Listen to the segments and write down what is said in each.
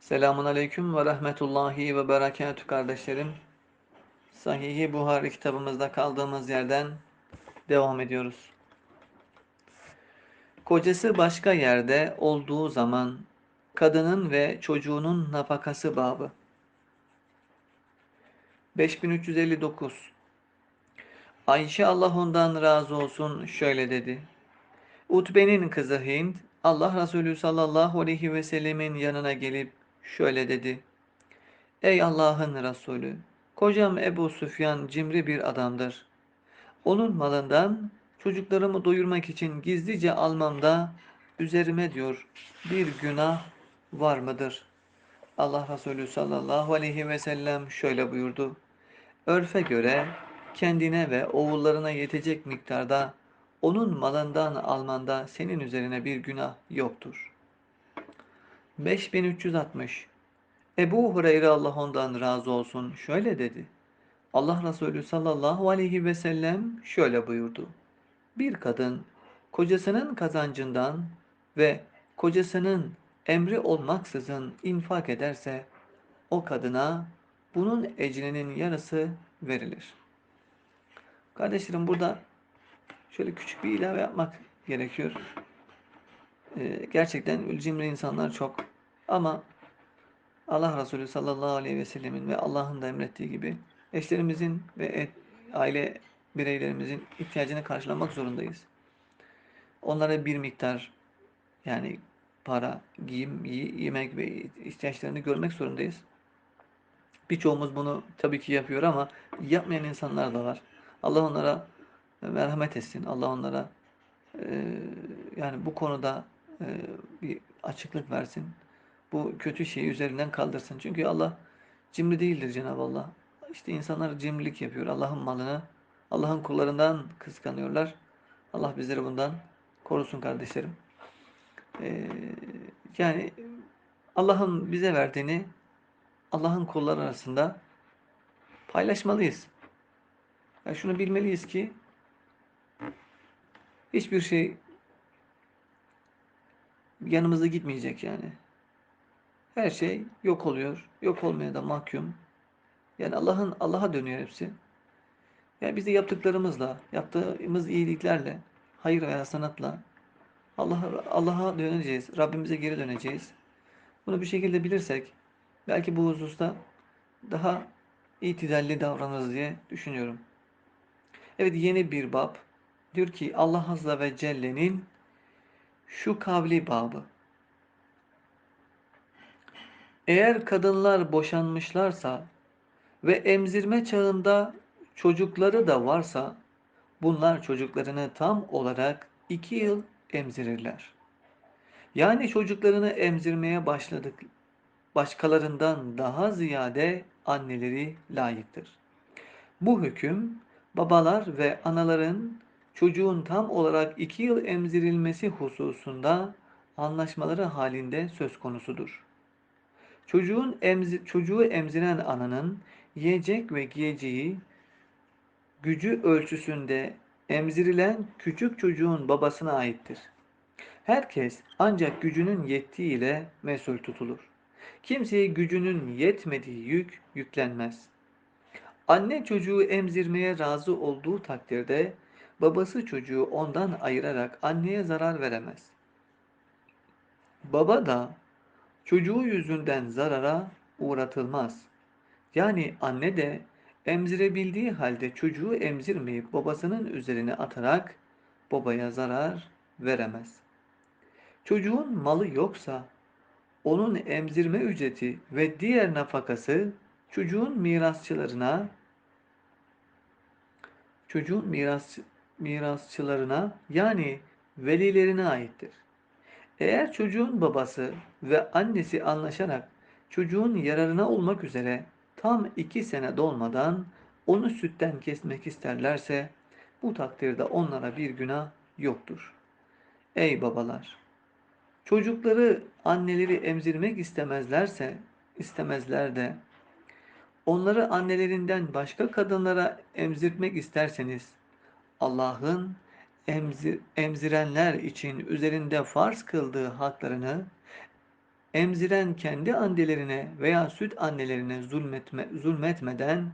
Selamun Aleyküm ve Rahmetullahi ve Berekatü kardeşlerim. Sahih-i Buhari kitabımızda kaldığımız yerden devam ediyoruz. Kocası başka yerde olduğu zaman kadının ve çocuğunun nafakası babı. 5359 Ayşe Allah ondan razı olsun şöyle dedi. Utbe'nin kızı Hind Allah Resulü sallallahu aleyhi ve sellemin yanına gelip şöyle dedi. Ey Allah'ın Resulü! Kocam Ebu Süfyan cimri bir adamdır. Onun malından çocuklarımı doyurmak için gizlice almamda üzerime diyor bir günah var mıdır? Allah Resulü sallallahu aleyhi ve sellem şöyle buyurdu. Örfe göre kendine ve oğullarına yetecek miktarda onun malından almanda senin üzerine bir günah yoktur. 5360 Ebu Hureyre Allah ondan razı olsun şöyle dedi. Allah Resulü sallallahu aleyhi ve sellem şöyle buyurdu. Bir kadın kocasının kazancından ve kocasının emri olmaksızın infak ederse o kadına bunun ecrinin yarısı verilir. Kardeşlerim burada şöyle küçük bir ilave yapmak gerekiyor. Ee, gerçekten cimri insanlar çok. Ama Allah Resulü sallallahu aleyhi ve sellemin ve Allah'ın da emrettiği gibi eşlerimizin ve et, aile bireylerimizin ihtiyacını karşılamak zorundayız. Onlara bir miktar yani para, giyim, yemek ve ihtiyaçlarını görmek zorundayız. Birçoğumuz bunu tabii ki yapıyor ama yapmayan insanlar da var. Allah onlara merhamet etsin. Allah onlara e, yani bu konuda e, bir açıklık versin. Bu kötü şeyi üzerinden kaldırsın. Çünkü Allah cimri değildir Cenab-ı Allah. İşte insanlar cimrilik yapıyor. Allah'ın malını Allah'ın kullarından kıskanıyorlar. Allah bizleri bundan korusun kardeşlerim. Ee, yani Allah'ın bize verdiğini Allah'ın kulları arasında paylaşmalıyız. Yani şunu bilmeliyiz ki hiçbir şey yanımızda gitmeyecek yani. Her şey yok oluyor. Yok olmaya da mahkum. Yani Allah'ın Allah'a dönüyor hepsi. Yani biz de yaptıklarımızla, yaptığımız iyiliklerle, hayır veya sanatla Allah'a Allah'a döneceğiz. Rabbimize geri döneceğiz. Bunu bir şekilde bilirsek belki bu hususta daha itidalli davranırız diye düşünüyorum. Evet yeni bir bab. Diyor ki Allah Azze ve Celle'nin şu kavli babı. Eğer kadınlar boşanmışlarsa ve emzirme çağında çocukları da varsa bunlar çocuklarını tam olarak iki yıl emzirirler. Yani çocuklarını emzirmeye başladık başkalarından daha ziyade anneleri layıktır. Bu hüküm babalar ve anaların çocuğun tam olarak iki yıl emzirilmesi hususunda anlaşmaları halinde söz konusudur. Çocuğun emzi, çocuğu emziren ananın yiyecek ve giyeceği gücü ölçüsünde emzirilen küçük çocuğun babasına aittir. Herkes ancak gücünün yettiğiyle mesul tutulur. Kimseye gücünün yetmediği yük yüklenmez. Anne çocuğu emzirmeye razı olduğu takdirde babası çocuğu ondan ayırarak anneye zarar veremez. Baba da çocuğu yüzünden zarara uğratılmaz. Yani anne de emzirebildiği halde çocuğu emzirmeyip babasının üzerine atarak babaya zarar veremez. Çocuğun malı yoksa onun emzirme ücreti ve diğer nafakası çocuğun mirasçılarına çocuğun miras mirasçılarına yani velilerine aittir. Eğer çocuğun babası ve annesi anlaşarak çocuğun yararına olmak üzere tam iki sene dolmadan onu sütten kesmek isterlerse bu takdirde onlara bir günah yoktur. Ey babalar! Çocukları anneleri emzirmek istemezlerse, istemezler de onları annelerinden başka kadınlara emzirtmek isterseniz Allah'ın emzir, emzirenler için üzerinde farz kıldığı haklarını emziren kendi annelerine veya süt annelerine zulmetme, zulmetmeden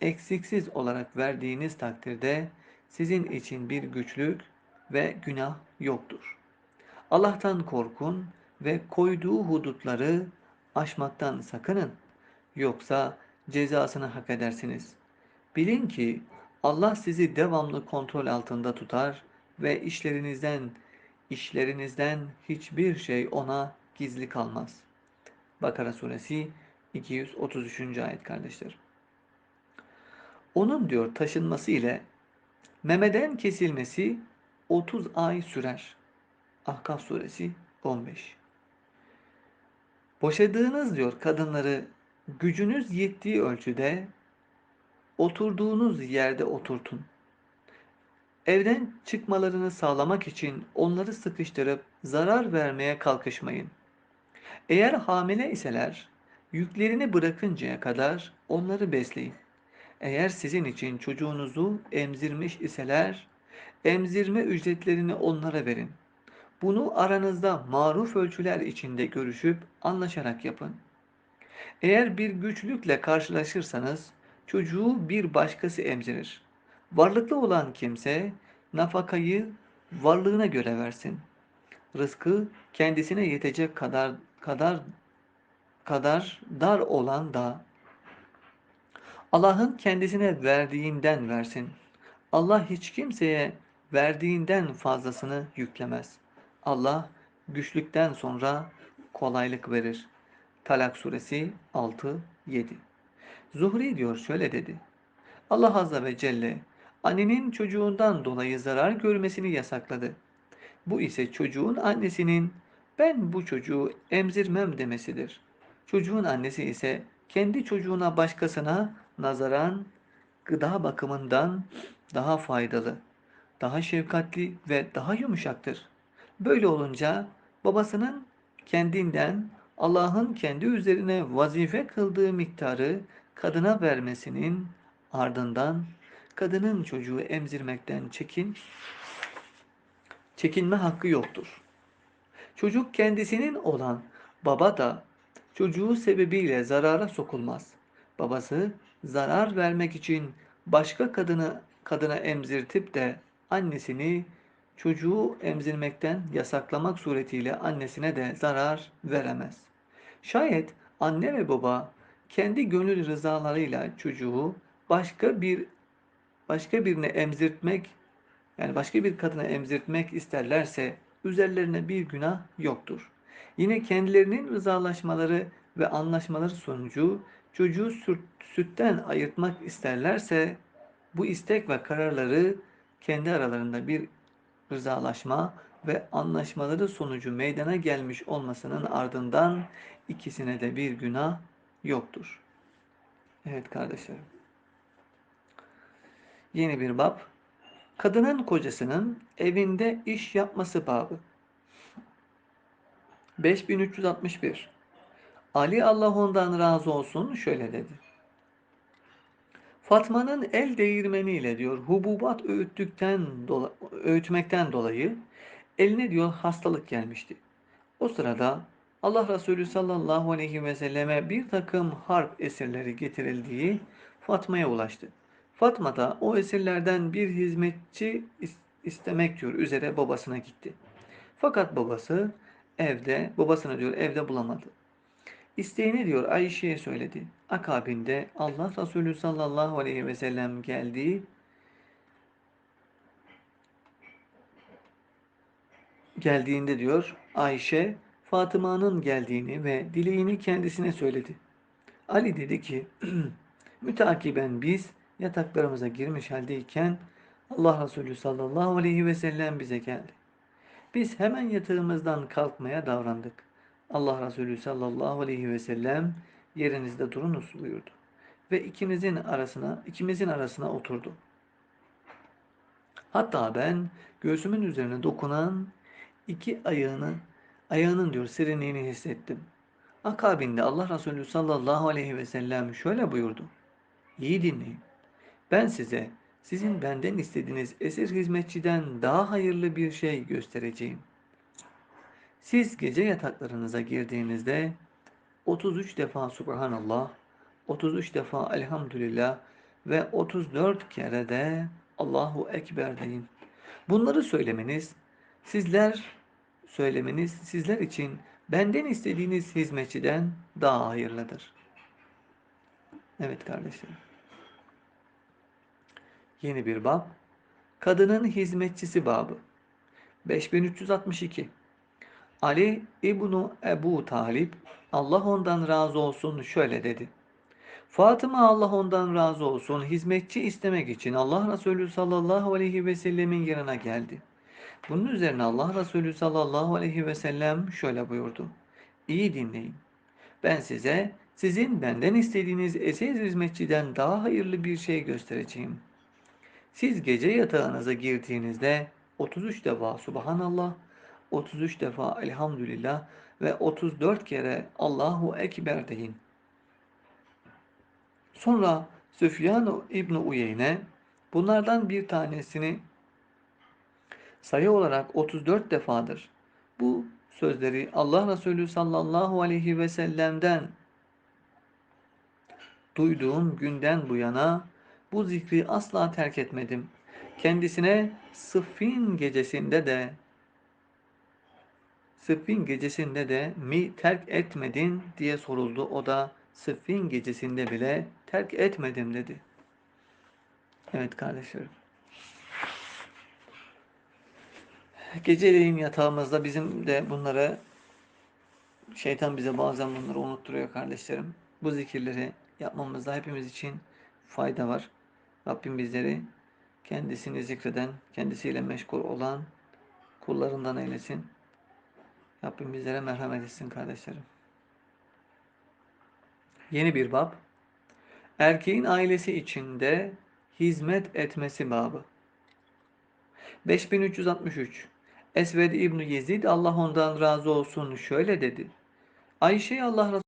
eksiksiz olarak verdiğiniz takdirde sizin için bir güçlük ve günah yoktur. Allah'tan korkun ve koyduğu hudutları aşmaktan sakının. Yoksa cezasını hak edersiniz. Bilin ki Allah sizi devamlı kontrol altında tutar ve işlerinizden işlerinizden hiçbir şey ona gizli kalmaz. Bakara suresi 233. ayet kardeşler. Onun diyor taşınması ile memeden kesilmesi 30 ay sürer. Ahkaf suresi 15. Boşadığınız diyor kadınları gücünüz yettiği ölçüde oturduğunuz yerde oturtun. Evden çıkmalarını sağlamak için onları sıkıştırıp zarar vermeye kalkışmayın. Eğer hamile iseler yüklerini bırakıncaya kadar onları besleyin. Eğer sizin için çocuğunuzu emzirmiş iseler emzirme ücretlerini onlara verin. Bunu aranızda maruf ölçüler içinde görüşüp anlaşarak yapın. Eğer bir güçlükle karşılaşırsanız çocuğu bir başkası emzirir. Varlıklı olan kimse nafakayı varlığına göre versin. Rızkı kendisine yetecek kadar kadar kadar dar olan da Allah'ın kendisine verdiğinden versin. Allah hiç kimseye verdiğinden fazlasını yüklemez. Allah güçlükten sonra kolaylık verir. Talak suresi 6 7. Zuhri diyor şöyle dedi. Allah azze ve celle annenin çocuğundan dolayı zarar görmesini yasakladı. Bu ise çocuğun annesinin ben bu çocuğu emzirmem demesidir. Çocuğun annesi ise kendi çocuğuna başkasına nazaran gıda bakımından daha faydalı, daha şefkatli ve daha yumuşaktır. Böyle olunca babasının kendinden Allah'ın kendi üzerine vazife kıldığı miktarı kadına vermesinin ardından kadının çocuğu emzirmekten çekin çekinme hakkı yoktur. Çocuk kendisinin olan baba da çocuğu sebebiyle zarara sokulmaz. Babası zarar vermek için başka kadını kadına emzirtip de annesini çocuğu emzirmekten yasaklamak suretiyle annesine de zarar veremez. Şayet anne ve baba kendi gönül rızalarıyla çocuğu başka bir başka birine emzirtmek yani başka bir kadına emzirtmek isterlerse üzerlerine bir günah yoktur. Yine kendilerinin rızalaşmaları ve anlaşmaları sonucu çocuğu sütten ayırtmak isterlerse bu istek ve kararları kendi aralarında bir rızalaşma ve anlaşmaları sonucu meydana gelmiş olmasının ardından ikisine de bir günah yoktur. Evet kardeşlerim. Yeni bir bab. Kadının kocasının evinde iş yapması babı. 5361 Ali Allah ondan razı olsun şöyle dedi. Fatma'nın el değirmeniyle diyor hububat öğüttükten dola, öğütmekten dolayı eline diyor hastalık gelmişti. O sırada Allah Resulü sallallahu aleyhi ve selleme bir takım harp esirleri getirildiği Fatma'ya ulaştı. Fatma da o esirlerden bir hizmetçi istemek diyor üzere babasına gitti. Fakat babası evde, babasını diyor evde bulamadı. İsteğini diyor Ayşe'ye söyledi. Akabinde Allah Resulü sallallahu aleyhi ve sellem geldi. Geldiğinde diyor Ayşe Fatıma'nın geldiğini ve dileğini kendisine söyledi. Ali dedi ki mütakiben biz yataklarımıza girmiş haldeyken Allah Resulü sallallahu aleyhi ve sellem bize geldi. Biz hemen yatağımızdan kalkmaya davrandık. Allah Resulü sallallahu aleyhi ve sellem yerinizde durunuz buyurdu. Ve ikimizin arasına, ikimizin arasına oturdu. Hatta ben göğsümün üzerine dokunan iki ayağını, ayağının diyor serinliğini hissettim. Akabinde Allah Resulü sallallahu aleyhi ve sellem şöyle buyurdu. İyi dinleyin. Ben size sizin benden istediğiniz esir hizmetçiden daha hayırlı bir şey göstereceğim. Siz gece yataklarınıza girdiğinizde 33 defa Subhanallah, 33 defa Elhamdülillah ve 34 kere de Allahu Ekber deyin. Bunları söylemeniz, sizler söylemeniz sizler için benden istediğiniz hizmetçiden daha hayırlıdır. Evet kardeşlerim. Yeni bir bab. Kadının hizmetçisi babı. 5362. Ali İbnu Ebu Talip Allah ondan razı olsun şöyle dedi. Fatıma Allah ondan razı olsun hizmetçi istemek için Allah Resulü sallallahu aleyhi ve sellemin yanına geldi. Bunun üzerine Allah Resulü sallallahu aleyhi ve sellem şöyle buyurdu. İyi dinleyin. Ben size sizin benden istediğiniz eşsiz hizmetçiden daha hayırlı bir şey göstereceğim. Siz gece yatağınıza girdiğinizde 33 defa Subhanallah, 33 defa Elhamdülillah ve 34 kere Allahu Ekber deyin. Sonra Süfyan İbni Uyeyne bunlardan bir tanesini sayı olarak 34 defadır. Bu sözleri Allah Resulü sallallahu aleyhi ve sellem'den duyduğum günden bu yana bu zikri asla terk etmedim. Kendisine Sıffin gecesinde de Sıffin gecesinde de mi terk etmedin diye soruldu. O da Sıffin gecesinde bile terk etmedim dedi. Evet kardeşlerim. Geceleyin yatağımızda bizim de bunları şeytan bize bazen bunları unutturuyor kardeşlerim. Bu zikirleri yapmamızda hepimiz için fayda var. Rabbim bizleri kendisini zikreden, kendisiyle meşgul olan kullarından eylesin. Rabbim bizlere merhamet etsin kardeşlerim. Yeni bir bab. Erkeğin ailesi içinde hizmet etmesi babı. 5363 Esved İbni Yezid Allah ondan razı olsun şöyle dedi. Ayşe Allah